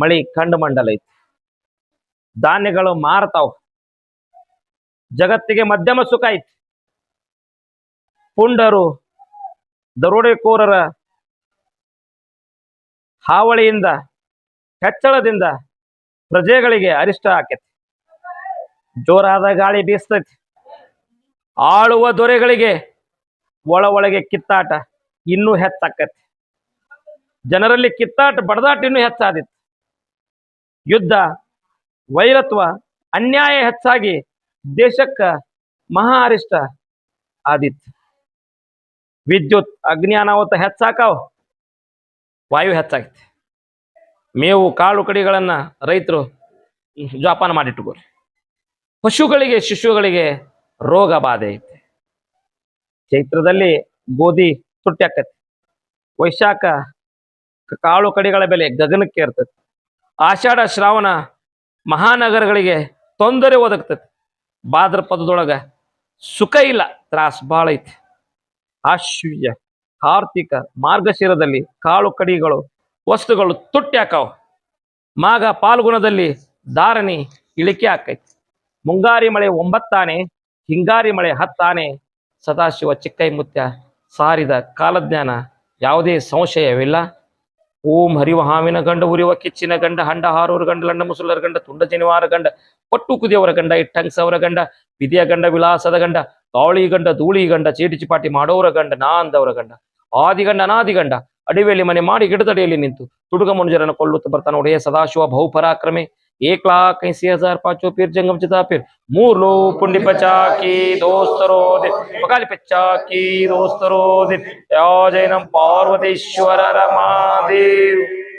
ಮಳಿ ಕಂಡು ಮಂಡಲ ಐತಿ. ಧಾನ್ಯಗಳು ಮಾರ್ತಾವ. ಜಗತ್ತಿಗೆ ಮಧ್ಯಮ ಸುಖ ಐತಿ. ಪುಂಡರು, ದರೋಡೆಕೋರರ ಹಾವಳಿಯಿಂದ, ಹೆಚ್ಚಳದಿಂದ ಪ್ರಜೆಗಳಿಗೆ ಅರಿಷ್ಟ ಆಕೈತಿ. ಜೋರಾದ ಗಾಳಿ ಬೀಸ್ತೈತಿ. ಆಳುವ ದೊರೆಗಳಿಗೆ ಒಳ ಒಳಗೆ ಕಿತ್ತಾಟ ಇನ್ನೂ ಹೆಚ್ಚಾಕತಿ. ಜನರಲ್ಲಿ ಕಿತ್ತಾಟ, ಬಡದಾಟ ಇನ್ನೂ ಹೆಚ್ಚಾದಿತ್ತು ಯುದ್ಧ, ವೈರತ್ವ, ಅನ್ಯಾಯ ಹೆಚ್ಚಾಗಿ ದೇಶಕ್ಕ ಮಹಾ ಅರಿಷ್ಟ ಆದಿತ್ತು ವಿದ್ಯುತ್ ಅಗ್ನಿಯಾನಾವತ ಹೆಚ್ಚಾಕಾವ್, ವಾಯು ಹೆಚ್ಚಾಗೈತಿ. ಮೇವು ಕಾಳು ಕಡಿಗಳನ್ನ ರೈತರು ಜೋಪಾನ ಮಾಡಿಟ್ಟುಕೋರಿ. ಪಶುಗಳಿಗೆ, ಶಿಶುಗಳಿಗೆ ರೋಗ ಬಾಧೆ ಐತೆ. ಚೈತ್ರದಲ್ಲಿ ಗೋಧಿ ತುಟ್ಟಿ ಆಕತಿ. ವೈಶಾಖ ಕಾಳು ಕಡಿಗಳ ಬೆಲೆ ಗಗನಕ್ಕೆ ಇರ್ತೈತಿ ಆಷಾಢ ಶ್ರಾವಣ ಮಹಾನಗರಗಳಿಗೆ ತೊಂದರೆ ಒದಗ್ತೈತಿ ಭಾದ್ರಪದದೊಳಗ ಸುಖ ಇಲ್ಲ, ತ್ರಾಸ್ ಭಾಳ ಐತಿ. ಆಶ್ವರ್ಯ ಕಾರ್ತಿಕ, ಮಾರ್ಗಶಿರದಲ್ಲಿ ಕಾಳು ಕಡಿಗಳು, ವಸ್ತುಗಳು ತುಟ್ಟಿ ಹಾಕಾವು. ಮಾಗ ಪಾಲ್ಗುಣದಲ್ಲಿ ಧಾರಣಿ ಇಳಿಕೆ ಆಕೈತಿ. ಮುಂಗಾರಿ ಮಳೆ ಒಂಬತ್ತಾನೆ, ಹಿಂಗಾರಿ ಮಳೆ ಹತ್ತಾನೆ, ಸದಾಶಿವ ಚಿಕ್ಕೈ ಮುತ್ಯ ಸಾರಿದ ಕಾಲಜ್ಞಾನ ಯಾವುದೇ ಸಂಶಯವಿಲ್ಲ. ಓಂ ಹರಿವ ಹಾವಿನ ಗಂಡ ಉರಿವ ಕೆಚ್ಚಿನ ಗಂಡ, ಹಂಡ ಹಾರೋರ ಗಂಡ, ಲಂಡ ಮುಸುಲರ ಗಂಡ, ತುಂಡ ಜನಿವಾರ ಗಂಡ, ಪಟ್ಟು ಕುದಿಯವರ ಗಂಡ, ಇಟ್ಟಂಗ್ಸವರ ಗಂಡ ವಿಧಿಯ ಗಂಡ, ವಿಲಾಸದ ಗಂಡ ಕಾವಳಿ ಗಂಡ, ಧೂಳಿ ಗಂಡ, ಚೀಟಿ ಚಿಪಾಟಿ ಮಾಡೋರ ಗಂಡ ನಾ ಅಂದವರ ಗಂಡ ಆದಿಗಂಡ ಅನಾದಿಗಂಡ ಅಡಿವೆಯಲ್ಲಿ ಮನೆ ಮಾಡಿ ಗಿಡದಡಿಯಲ್ಲಿ ನಿಂತು ತುಡುಗ ಮನುಜರನ್ನು ಕೊಲ್ಲುತ್ತಾ ಬರ್ತಾನೆ ಒಡೆಯ ಸದಾಶಿವ ಬಹುಪರಾಕ್ರಮೆ एक लाख ऐसी हज़ार पाँचों फिर जंगम चिता फिर। मूर लो पुंडी पचा की दोस्तरो दे। पकाली पच्चा की दोस्तरो दे। जय नम पार्वतीश्वर रमादेव